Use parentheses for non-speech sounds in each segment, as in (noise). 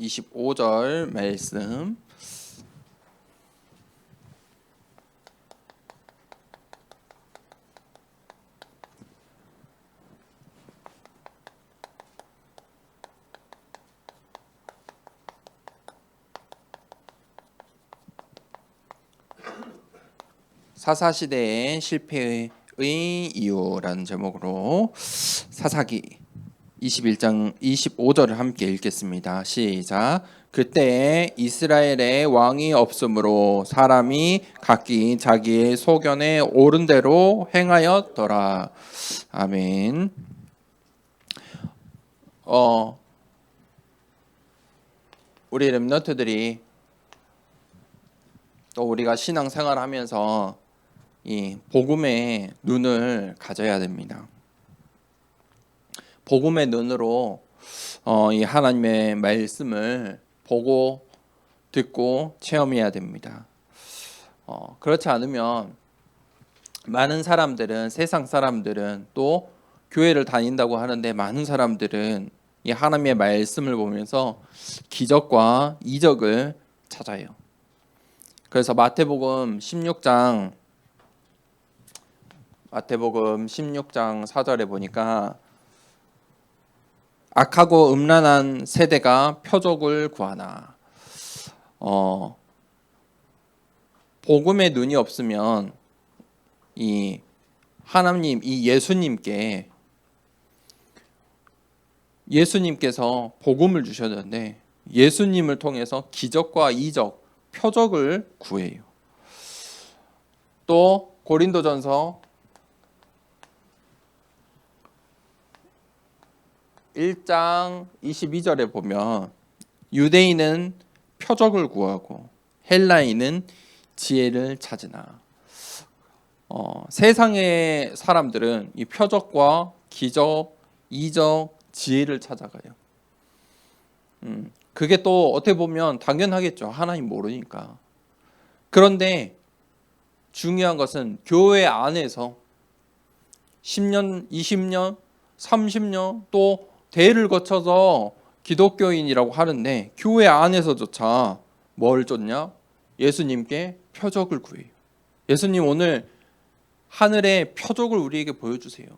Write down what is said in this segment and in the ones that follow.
25절 말씀. 사사시대의 실패의 이유라는 제목으로 사사기 21장 25절을 함께 읽겠습니다. 시작. 그때 이스라엘에 왕이 없으므로 사람이 각기 자기의 소견에 옳은 대로 행하였더라. 아멘. 어 우리 렘너트들이 또 우리가 신앙생활을 하면서 이 복음의 눈을 가져야 됩니다. 복음의 눈으로 어, 이 하나님의 말씀을 보고 듣고 체험해야 됩니다. 어, 그렇지 않으면 많은 사람들은 세상 사람들은 또 교회를 다닌다고 하는데 많은 사람들은 이 하나님의 말씀을 보면서 기적과 이적을 찾아요. 그래서 마태복음 16장 마태복음 16장 4절에 보니까 악하고 음란한 세대가 표적을 구하나 어 복음의 눈이 없으면 이 하나님 이 예수님께 예수님께서 복음을 주셨는데 예수님을 통해서 기적과 이적, 표적을 구해요. 또 고린도전서 1장 22절에 보면 유대인은 표적을 구하고 헬라인은 지혜를 찾으나 어, 세상의 사람들은 이 표적과 기적, 이적, 지혜를 찾아가요. 음, 그게 또 어떻게 보면 당연하겠죠. 하나님 모르니까. 그런데 중요한 것은 교회 안에서 10년, 20년, 30년 또 대를 거쳐서 기독교인이라고 하는데 교회 안에서조차 뭘 쫓냐? 예수님께 표적을 구해요. 예수님 오늘 하늘의 표적을 우리에게 보여주세요.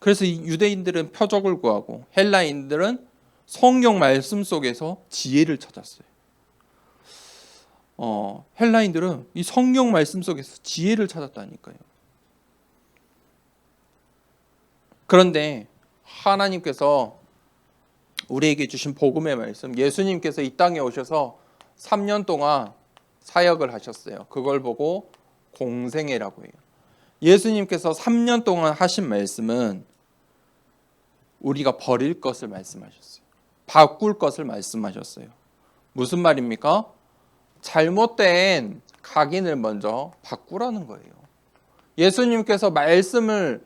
그래서 유대인들은 표적을 구하고 헬라인들은 성경 말씀 속에서 지혜를 찾았어요. 어, 헬라인들은 이 성경 말씀 속에서 지혜를 찾았다니까요. 그런데 하나님께서 우리에게 주신 복음의 말씀, 예수님께서 이 땅에 오셔서 3년 동안 사역을 하셨어요. 그걸 보고 공생애라고 해요. 예수님께서 3년 동안 하신 말씀은 우리가 버릴 것을 말씀하셨어요. 바꿀 것을 말씀하셨어요. 무슨 말입니까? 잘못된 각인을 먼저 바꾸라는 거예요. 예수님께서 말씀을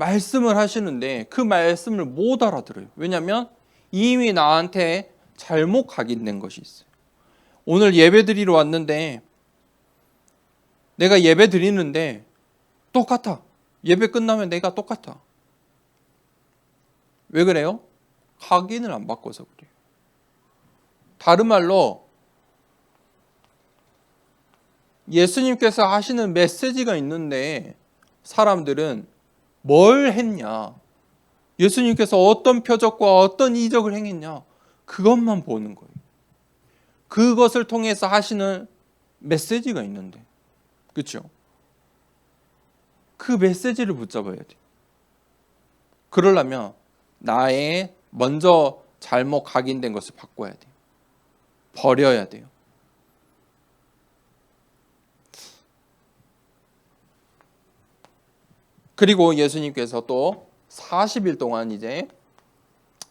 말씀을 하시는데 그 말씀을 못 알아들어요. 왜냐하면 이미 나한테 잘못 각인된 것이 있어요. 오늘 예배 드리러 왔는데 내가 예배 드리는데 똑같아. 예배 끝나면 내가 똑같아. 왜 그래요? 각인을 안 바꿔서 그래요. 다른 말로 예수님께서 하시는 메시지가 있는데 사람들은 뭘 했냐? 예수님께서 어떤 표적과 어떤 이적을 행했냐? 그것만 보는 거예요. 그것을 통해서 하시는 메시지가 있는데. 그렇죠? 그 메시지를 붙잡아야 돼. 그러려면 나의 먼저 잘못 각인된 것을 바꿔야 돼요. 버려야 돼요. 그리고 예수님께서 또 40일 동안 이제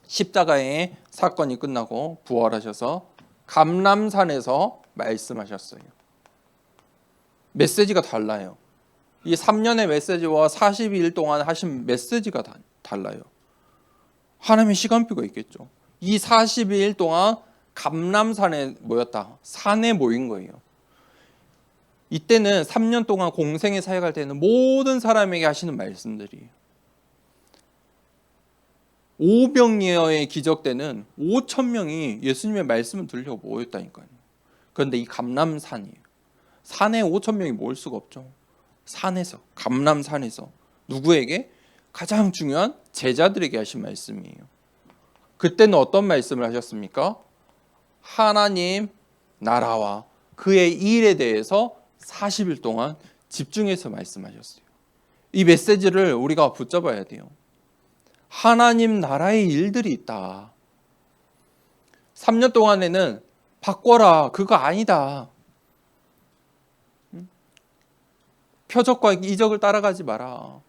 십자가의 사건이 끝나고 부활하셔서 감람산에서 말씀하셨어요. 메시지가 달라요. 이 3년의 메시지와 42일 동안 하신 메시지가 다, 달라요. 하나님의 시간표가 있겠죠. 이 42일 동안 감람산에 모였다. 산에 모인 거예요. 이때는 3년 동안 공생에 사역할 때는 모든 사람에게 하시는 말씀들이에요. 오병이어의 기적 때는 5천 명이 예수님의 말씀을 들려 모였다니까요. 그런데 이 감람산이에요. 산에 5천 명이 모일 수가 없죠. 산에서 감람산에서 누구에게 가장 중요한 제자들에게 하신 말씀이에요. 그때는 어떤 말씀을 하셨습니까? 하나님 나라와 그의 일에 대해서 40일 동안 집중해서 말씀하셨어요. 이 메시지를 우리가 붙잡아야 돼요. 하나님 나라의 일들이 있다. 3년 동안에는 바꿔라. 그거 아니다. 표적과 이적을 따라가지 마라.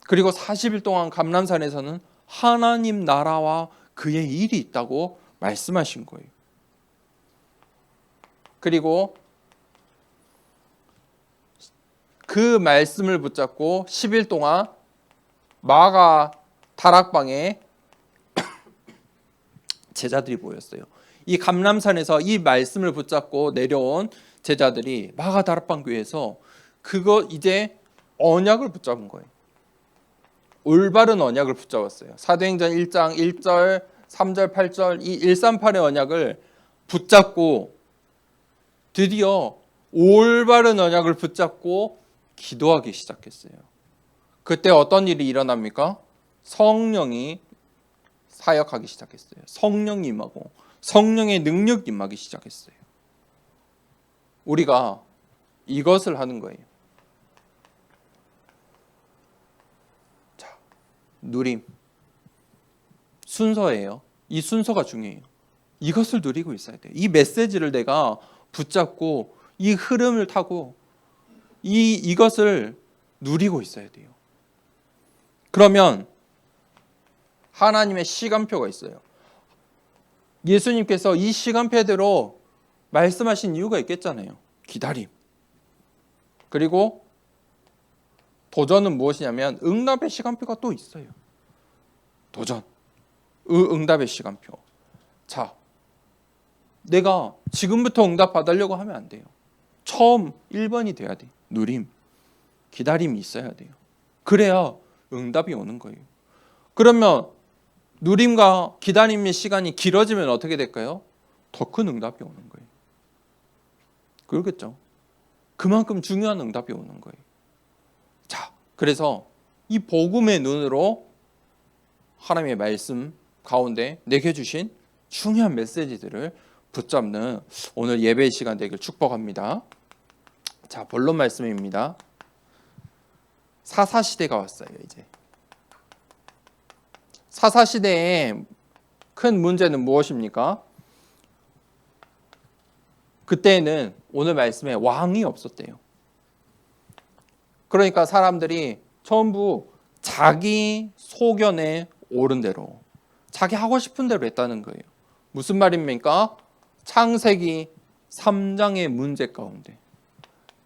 그리고 40일 동안 감남산에서는 하나님 나라와 그의 일이 있다고 말씀하신 거예요. 그리고 그 말씀을 붙잡고 10일 동안 마가 다락방에 (coughs) 제자들이 모였어요. 이 감람산에서 이 말씀을 붙잡고 내려온 제자들이 마가 다락방 교회에서 그거 이제 언약을 붙잡은 거예요. 올바른 언약을 붙잡았어요. 사도행전 1장 1절, 3절, 8절 이 138의 언약을 붙잡고 드디어 올바른 언약을 붙잡고 기도하기 시작했어요. 그때 어떤 일이 일어납니까? 성령이 사역하기 시작했어요. 성령이 임하고 성령의 능력이 임하기 시작했어요. 우리가 이것을 하는 거예요. 자, 누림. 순서예요. 이 순서가 중요해요. 이것을 누리고 있어야 돼요. 이 메시지를 내가 붙잡고 이 흐름을 타고 이 이것을 누리고 있어야 돼요. 그러면 하나님의 시간표가 있어요. 예수님께서 이 시간표대로 말씀하신 이유가 있겠잖아요. 기다림. 그리고 도전은 무엇이냐면 응답의 시간표가 또 있어요. 도전. 응답의 시간표. 자, 내가 지금부터 응답 받으려고 하면 안 돼요. 처음 1번이 돼야 돼. 누림. 기다림이 있어야 돼요. 그래야 응답이 오는 거예요. 그러면 누림과 기다림의 시간이 길어지면 어떻게 될까요? 더 큰 응답이 오는 거예요. 그러겠죠. 그만큼 중요한 응답이 오는 거예요. 자, 그래서 이 복음의 눈으로 하나님의 말씀 가운데 내게 주신 중요한 메시지들을 붙잡는 오늘 예배 시간 되길 축복합니다. 자, 본론 말씀입니다. 사사 시대가 왔어요, 이제. 사사 시대의 큰 문제는 무엇입니까? 그때는 오늘 말씀에 왕이 없었대요. 그러니까 사람들이 전부 자기 소견에 옳은 대로 자기 하고 싶은 대로 했다는 거예요. 무슨 말입니까? 창세기 3장의 문제 가운데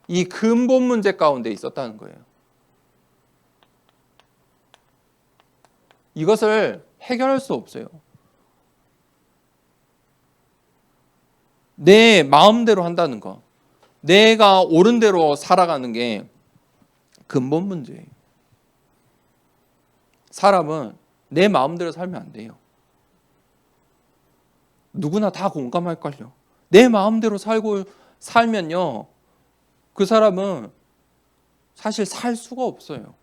이 근본 문제 가운데 있었다는 거예요. 이것을 해결할 수 없어요. 내 마음대로 한다는 거. 내가 옳은 대로 살아가는 게 근본 문제예요. 사람은 내 마음대로 살면 안 돼요. 누구나 다 공감할걸요. 내 마음대로 살고 살면요. 그 사람은 사실 살 수가 없어요.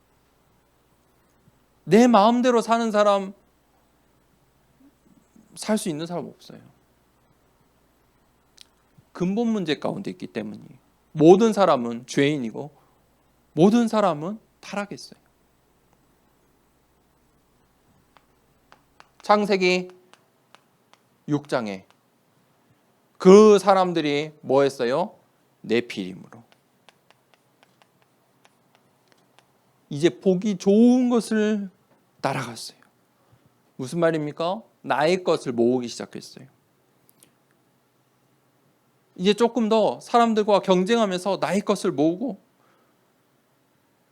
내 마음대로 사는 사람 살 수 있는 사람 없어요. 근본 문제 가운데 있기 때문이에요. 모든 사람은 죄인이고 모든 사람은 타락했어요. 창세기 6장에 그 사람들이 뭐 했어요? 내피림으로. 이제 보기 좋은 것을 따라갔어요. 무슨 말입니까? 나의 것을 모으기 시작했어요. 이제 조금 더 사람들과 경쟁하면서 나의 것을 모으고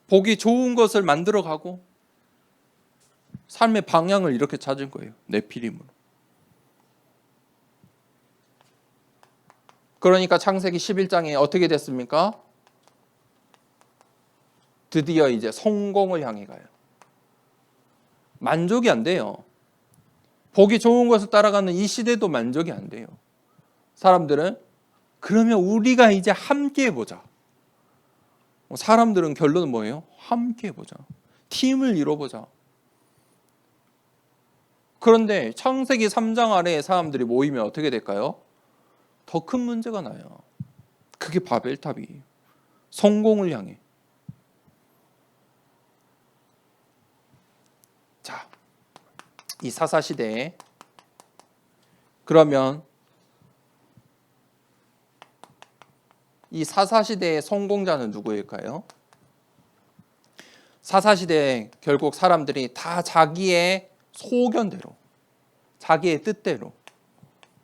보기 좋은 것을 만들어 가고 삶의 방향을 이렇게 찾은 거예요. 내피림으로. 그러니까 창세기 11장에 어떻게 됐습니까? 드디어 이제 성공을 향해 가요. 만족이 안 돼요. 보기 좋은 것을 따라가는 이 시대도 만족이 안 돼요. 사람들은 그러면 우리가 이제 함께 해보자. 뭐 사람들은 결론은 뭐예요? 함께 해보자. 팀을 이뤄보자. 그런데 창세기 3장 아래에 사람들이 모이면 어떻게 될까요? 더 큰 문제가 나요. 그게 바벨탑이 성공을 향해. 자, 이 사사 시대에 그러면 이 사사 시대의 성공자는 누구일까요? 사사 시대에 결국 사람들이 다 자기의 소견대로, 자기의 뜻대로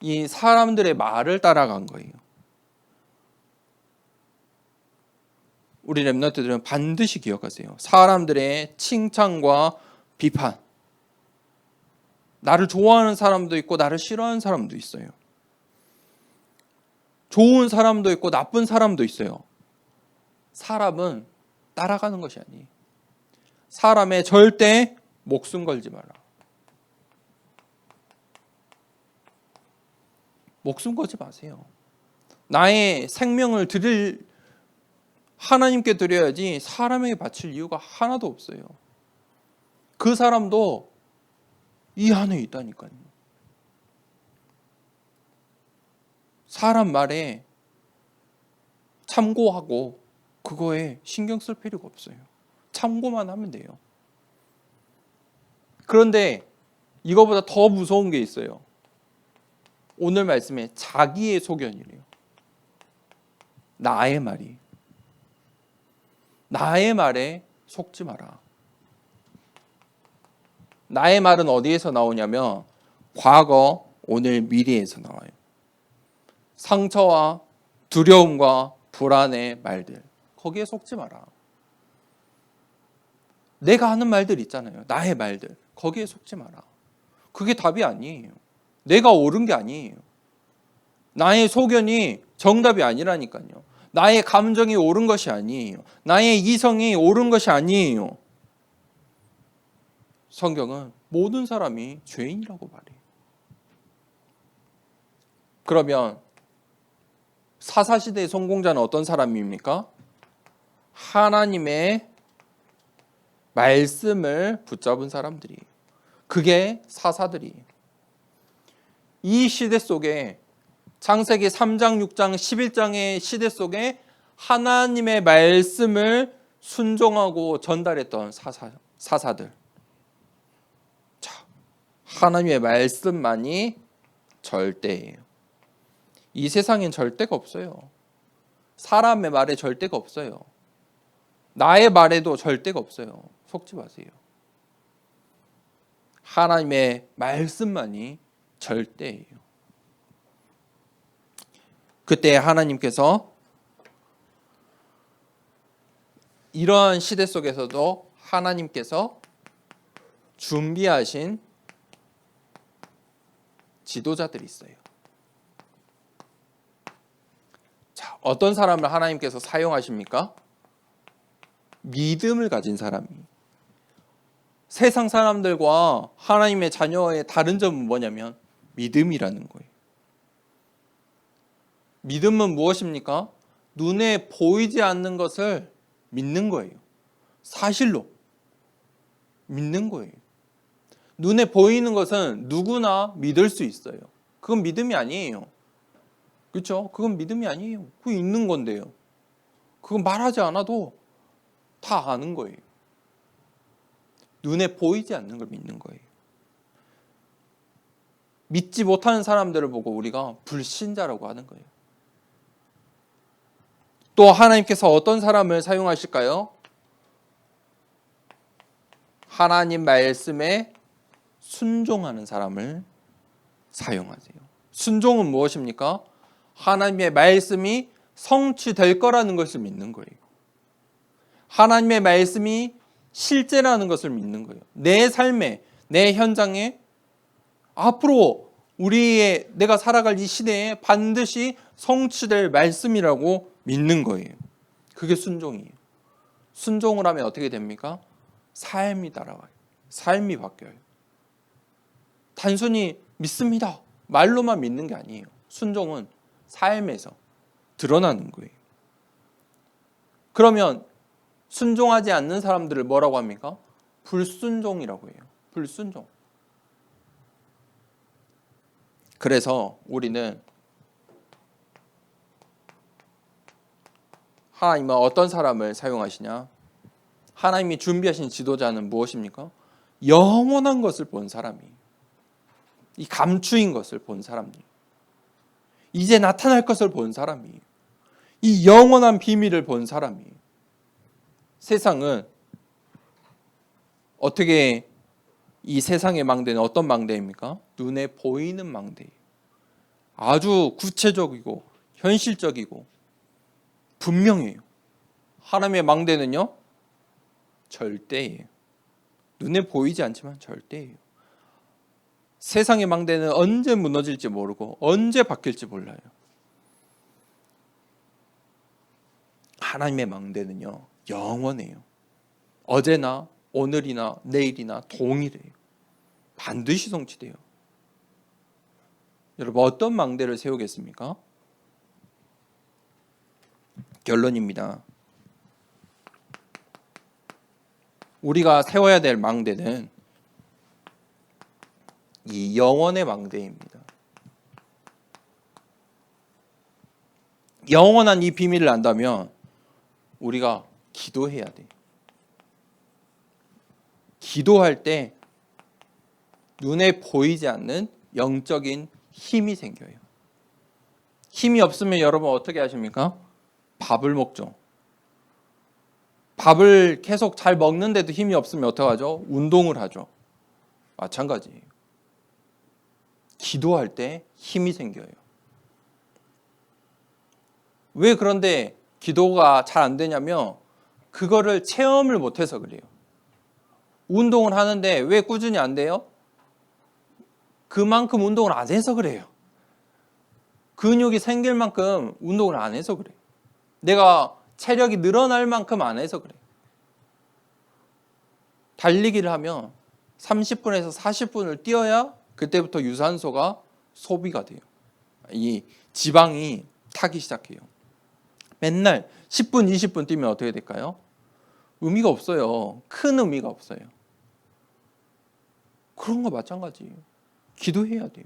이 사람들의 말을 따라간 거예요. 우리 랩너트들은 반드시 기억하세요. 사람들의 칭찬과 비판. 나를 좋아하는 사람도 있고 나를 싫어하는 사람도 있어요. 좋은 사람도 있고 나쁜 사람도 있어요. 사람은 따라가는 것이 아니에요. 사람의 절대 목숨 걸지 마라. 목숨 걸지 마세요. 나의 생명을 드릴 하나님께 드려야지 사람에게 바칠 이유가 하나도 없어요. 그 사람도 이 안에 있다니까요. 사람 말에 참고하고 그거에 신경 쓸 필요가 없어요. 참고만 하면 돼요. 그런데 이거보다 더 무서운 게 있어요. 오늘 말씀에 자기의 소견이래요. 나의 말이. 나의 말에 속지 마라. 나의 말은 어디에서 나오냐면 과거, 오늘, 미래에서 나와요. 상처와 두려움과 불안의 말들. 거기에 속지 마라. 내가 하는 말들 있잖아요. 나의 말들. 거기에 속지 마라. 그게 답이 아니에요. 내가 옳은 게 아니에요. 나의 소견이 정답이 아니라니까요. 나의 감정이 옳은 것이 아니에요. 나의 이성이 옳은 것이 아니에요. 성경은 모든 사람이 죄인이라고 말해요. 그러면 사사시대의 성공자는 어떤 사람입니까? 하나님의 말씀을 붙잡은 사람들이에요. 그게 사사들이에요. 이 시대 속에 창세기 3장, 6장, 11장의 시대 속에 하나님의 말씀을 순종하고 전달했던 사사, 사사들. 자, 하나님의 말씀만이 절대예요. 이 세상엔 절대가 없어요. 사람의 말에 절대가 없어요. 나의 말에도 절대가 없어요. 속지 마세요. 하나님의 말씀만이 절대예요. 그때 하나님께서 이러한 시대 속에서도 하나님께서 준비하신 지도자들이 있어요. 자, 어떤 사람을 하나님께서 사용하십니까? 믿음을 가진 사람이. 세상 사람들과 하나님의 자녀의 다른 점은 뭐냐면 믿음이라는 거예요. 믿음은 무엇입니까? 눈에 보이지 않는 것을 믿는 거예요. 사실로 믿는 거예요. 눈에 보이는 것은 누구나 믿을 수 있어요. 그건 믿음이 아니에요. 그렇죠? 그건 믿음이 아니에요. 그거 있는 건데요. 그건 말하지 않아도 다 아는 거예요. 눈에 보이지 않는 걸 믿는 거예요. 믿지 못하는 사람들을 보고 우리가 불신자라고 하는 거예요. 또 하나님께서 어떤 사람을 사용하실까요? 하나님 말씀에 순종하는 사람을 사용하세요. 순종은 무엇입니까? 하나님의 말씀이 성취될 거라는 것을 믿는 거예요. 하나님의 말씀이 실제라는 것을 믿는 거예요. 내 삶에, 내 현장에 앞으로 우리의 내가 살아갈 이 시대에 반드시 성취될 말씀이라고 믿는 거예요. 그게 순종이에요. 순종을 하면 어떻게 됩니까? 삶이 따라와요. 삶이 바뀌어요. 단순히 믿습니다. 말로만 믿는 게 아니에요. 순종은 삶에서 드러나는 거예요. 그러면 순종하지 않는 사람들을 뭐라고 합니까? 불순종이라고 해요. 불순종. 그래서 우리는 하나님은 어떤 사람을 사용하시냐? 하나님이 준비하신 지도자는 무엇입니까? 영원한 것을 본 사람이. 이 감추인 것을 본 사람이. 이제 나타날 것을 본 사람이. 이 영원한 비밀을 본 사람이. 세상은 어떻게 이 세상의 망대는 어떤 망대입니까? 눈에 보이는 망대예요. 아주 구체적이고 현실적이고 분명해요. 하나님의 망대는요 절대예요. 눈에 보이지 않지만 절대예요. 세상의 망대는 언제 무너질지 모르고 언제 바뀔지 몰라요. 하나님의 망대는요 영원해요. 어제나 오늘이나 내일이나 동일해요. 반드시 성취돼요. 여러분 어떤 망대를 세우겠습니까? 결론입니다. 우리가 세워야 될 망대는 이 영원의 망대입니다. 영원한 이 비밀을 안다면 우리가 기도해야 돼. 기도할 때 눈에 보이지 않는 영적인 힘이 생겨요. 힘이 없으면 여러분 어떻게 하십니까? 밥을 먹죠. 밥을 계속 잘 먹는데도 힘이 없으면 어떡하죠? 운동을 하죠. 마찬가지예요. 기도할 때 힘이 생겨요. 왜 그런데 기도가 잘 안 되냐면 그거를 체험을 못해서 그래요. 운동을 하는데 왜 꾸준히 안 돼요? 그만큼 운동을 안 해서 그래요. 근육이 생길 만큼 운동을 안 해서 그래. 내가 체력이 늘어날 만큼 안 해서 그래. 달리기를 하면 30분에서 40분을 뛰어야 그때부터 유산소가 소비가 돼요. 이 지방이 타기 시작해요. 맨날 10분, 20분 뛰면 어떻게 될까요? 의미가 없어요. 큰 의미가 없어요. 그런 거 마찬가지예요. 기도해야 돼요.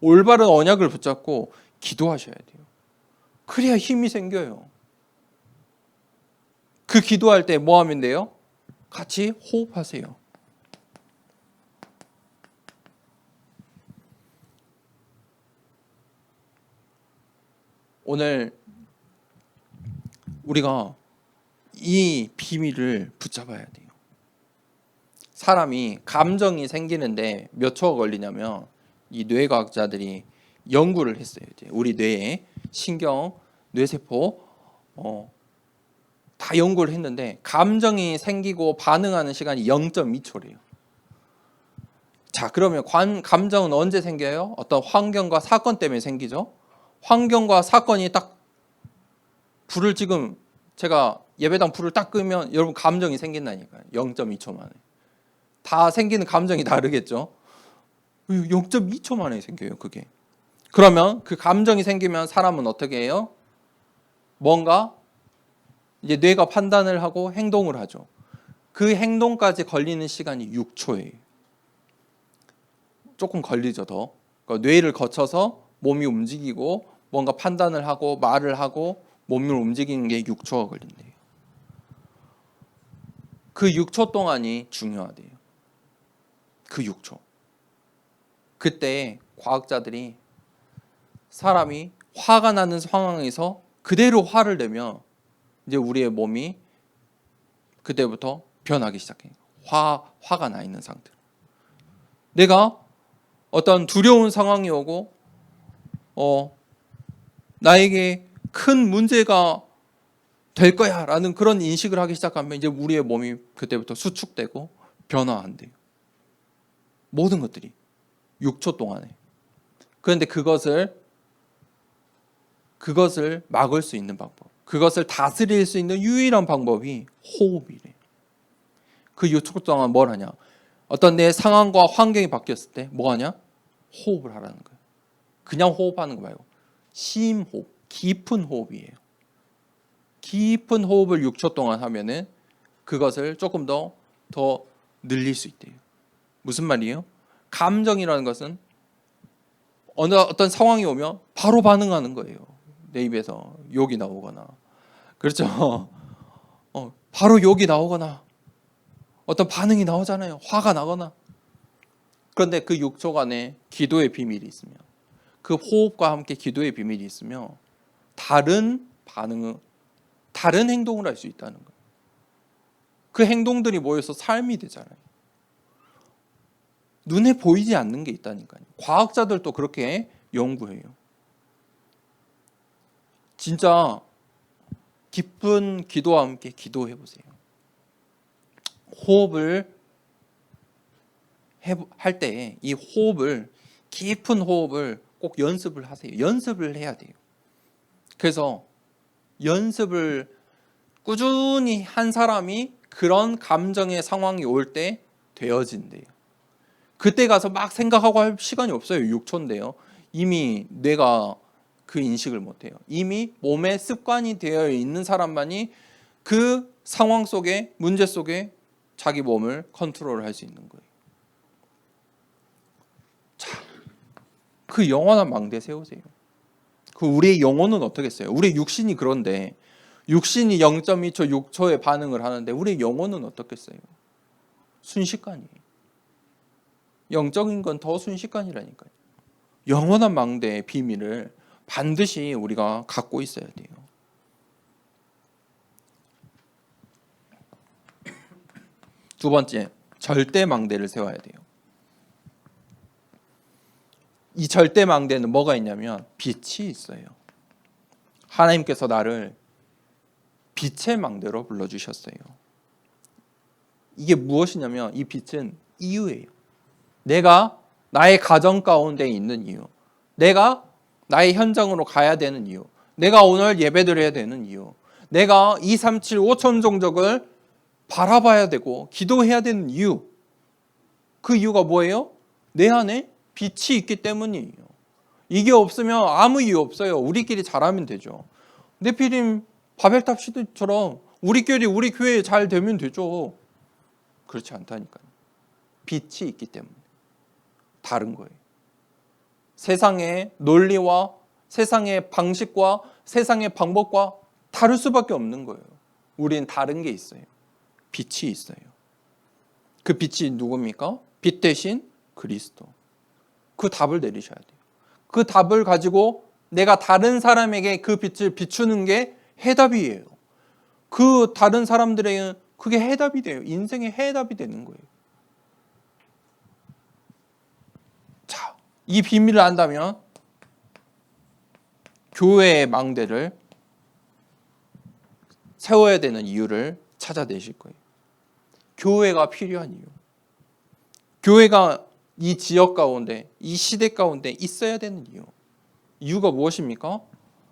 올바른 언약을 붙잡고 기도하셔야 돼요. 그래야 힘이 생겨요. 그 기도할 때 뭐 하면 돼요? 같이 호흡하세요. 오늘 우리가 이 비밀을 붙잡아야 돼요. 사람이 감정이 생기는데 몇 초가 걸리냐면 이 뇌과학자들이 연구를 했어요. 우리 뇌의 신경, 뇌세포 어, 다 연구를 했는데 감정이 생기고 반응하는 시간이 0.2초래요. 자, 그러면 관, 감정은 언제 생겨요? 어떤 환경과 사건 때문에 생기죠. 환경과 사건이 딱 불을 지금 제가 예배당 불을 딱 끄면 여러분 감정이 생긴다니까요. 0.2초 만에. 다 생기는 감정이 다르겠죠. 0.2초 만에 생겨요, 그게. 그러면 그 감정이 생기면 사람은 어떻게 해요? 뭔가 이제 뇌가 판단을 하고 행동을 하죠. 그 행동까지 걸리는 시간이 6초예요. 조금 걸리죠, 더. 그러니까 뇌를 거쳐서 몸이 움직이고 뭔가 판단을 하고 말을 하고 몸을 움직이는 게 6초가 걸린대요. 그 6초 동안이 중요하대요. 그 6초. 그때 과학자들이 사람이 화가 나는 상황에서 그대로 화를 내면 이제 우리의 몸이 그때부터 변하기 시작해요. 화 화가 나 있는 상태. 내가 어떤 두려운 상황이 오고 어 나에게 큰 문제가 될 거야 라는 그런 인식을 하기 시작하면 이제 우리의 몸이 그때부터 수축되고 변화한대요. 모든 것들이 6초 동안에. 그런데 그것을 그것을 막을 수 있는 방법, 그것을 다스릴 수 있는 유일한 방법이 호흡이래. 그 6초 동안 뭘 하냐? 어떤 내 상황과 환경이 바뀌었을 때 뭐 하냐? 호흡을 하라는 거예요. 그냥 호흡하는 거 말고 심호흡, 깊은 호흡이에요. 깊은 호흡을 6초 동안 하면은 그것을 조금 더 더 늘릴 수 있대요. 무슨 말이에요? 감정이라는 것은 어느 어떤 상황이 오면 바로 반응하는 거예요. 내 입에서 욕이 나오거나 그렇죠. (laughs) 어, 바로 욕이 나오거나 어떤 반응이 나오잖아요. 화가 나거나 그런데 그 6초간에 기도의 비밀이 있으면 그 호흡과 함께 기도의 비밀이 있으면 다른 반응은 다른 행동을 할 수 있다는 거예요. 그 행동들이 모여서 삶이 되잖아요. 눈에 보이지 않는 게 있다니까요. 과학자들도 그렇게 연구해요. 진짜 깊은 기도와 함께 기도해 보세요. 호흡을 할 때 이 호흡을 깊은 호흡을 꼭 연습을 하세요. 연습을 해야 돼요. 그래서 연습을 꾸준히 한 사람이 그런 감정의 상황이 올 때 되어진대요. 그때 가서 막 생각하고 할 시간이 없어요. 6초인데요. 이미 뇌가 그 인식을 못해요. 이미 몸에 습관이 되어 있는 사람만이 그 상황 속에 문제 속에 자기 몸을 컨트롤할 수 있는 거예요. 그 영원한 망대 세우세요. 그 우리의 영혼은 어떻겠어요? 우리 육신이 그런데 육신이 0.2초, 6초의 반응을 하는데 우리 영혼은 어떻겠어요? 순식간이에요. 영적인 건 더 순식간이라니까요. 영원한 망대의 비밀을 반드시 우리가 갖고 있어야 돼요. 두 번째, 절대 망대를 세워야 돼요. 이 절대 망대는 뭐가 있냐면 빛이 있어요. 하나님께서 나를 빛의 망대로 불러주셨어요. 이게 무엇이냐면 이 빛은 이유예요. 내가 나의 가정 가운데 있는 이유. 내가 나의 현장으로 가야 되는 이유. 내가 오늘 예배드려야 되는 이유. 내가 2, 3, 7, 5천 종족을 바라봐야 되고 기도해야 되는 이유. 그 이유가 뭐예요? 내 안에 빛이 있기 때문이에요. 이게 없으면 아무 이유 없어요. 우리끼리 잘하면 되죠. 네피림 바벨탑 시대처럼 우리끼리 우리 교회 잘 되면 되죠. 그렇지 않다니까요. 빛이 있기 때문에 다른 거예요. 세상의 논리와 세상의 방식과 세상의 방법과 다를 수밖에 없는 거예요. 우리는 다른 게 있어요. 빛이 있어요. 그 빛이 누굽니까? 빛 대신 그리스도. 그 답을 내리셔야 돼요. 그 답을 가지고 내가 다른 사람에게 그 빛을 비추는 게 해답이에요. 그 다른 사람들에게는 그게 해답이 돼요. 인생의 해답이 되는 거예요. 자, 이 비밀을 안다면 교회의 망대를 세워야 되는 이유를 찾아내실 거예요. 교회가 필요한 이유. 교회가 이 지역 가운데, 이 시대 가운데 있어야 되는 이유. 이유가 무엇입니까?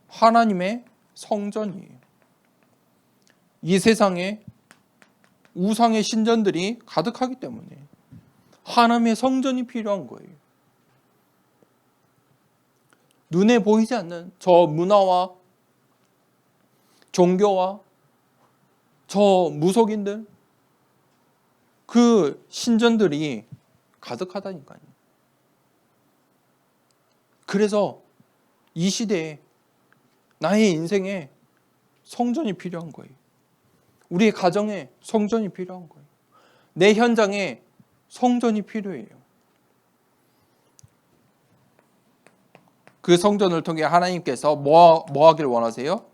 하나님의 성전이에요. 이 세상에 우상의 신전들이 가득하기 때문에 하나님의 성전이 필요한 거예요. 눈에 보이지 않는 저 문화와 종교와 저 무속인들 그 신전들이 가득하다니까요. 그래서 이 시대에 나의 인생에 성전이 필요한 거예요. 우리의 가정에 성전이 필요한 거예요. 내 현장에 성전이 필요해요. 그 성전을 통해 하나님께서 뭐, 뭐 하길 원하세요?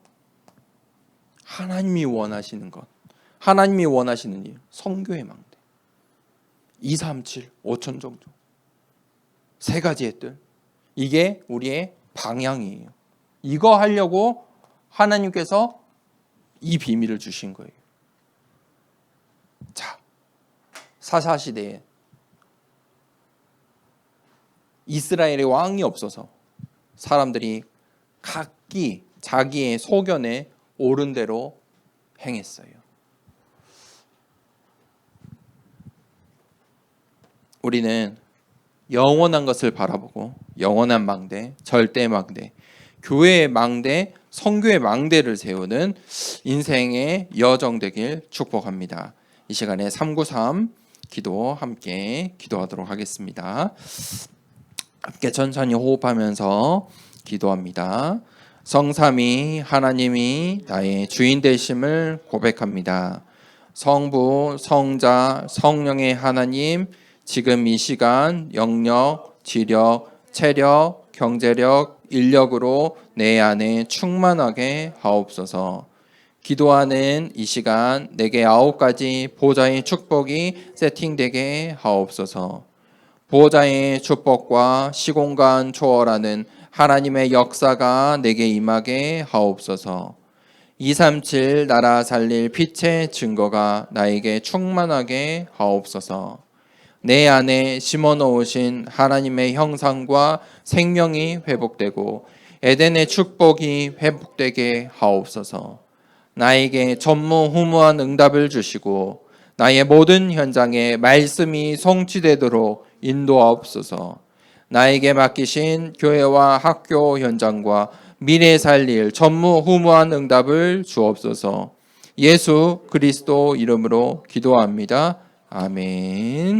하나님이 원하시는 것. 하나님이 원하시는 일. 성교의 망대. 2, 3, 7, 5천 정도. 세 가지의 뜰. 이게 우리의 방향이에요. 이거 하려고 하나님께서 이 비밀을 주신 거예요. 자, 사사 시대에 이스라엘의 왕이 없어서 사람들이 각기 자기의 소견에 옳은 대로 행했어요. 우리는 영원한 것을 바라보고 영원한 망대, 절대 망대, 교회의 망대, 성교의 망대를 세우는 인생의 여정 되길 축복합니다. 이 시간에 393 기도 함께 기도하도록 하겠습니다. 함께 천천히 호흡하면서 기도합니다. 성삼이 하나님이 나의 주인 되심을 고백합니다. 성부, 성자, 성령의 하나님, 지금 이 시간 영력, 지력, 체력, 경제력, 인력으로 내 안에 충만하게 하옵소서. 기도하는 이 시간 내게 아홉 가지 보좌의 축복이 세팅되게 하옵소서. 보호자의 축복과 시공간 초월하는 하나님의 역사가 내게 임하게 하옵소서. 237 나라 살릴 빛의 증거가 나에게 충만하게 하옵소서. 내 안에 심어 놓으신 하나님의 형상과 생명이 회복되고 에덴의 축복이 회복되게 하옵소서. 나에게 전무후무한 응답을 주시고 나의 모든 현장에 말씀이 성취되도록 인도하옵소서. 나에게 맡기신 교회와 학교 현장과 미래 살릴 전무후무한 응답을 주옵소서. 예수 그리스도 이름으로 기도합니다. 아멘.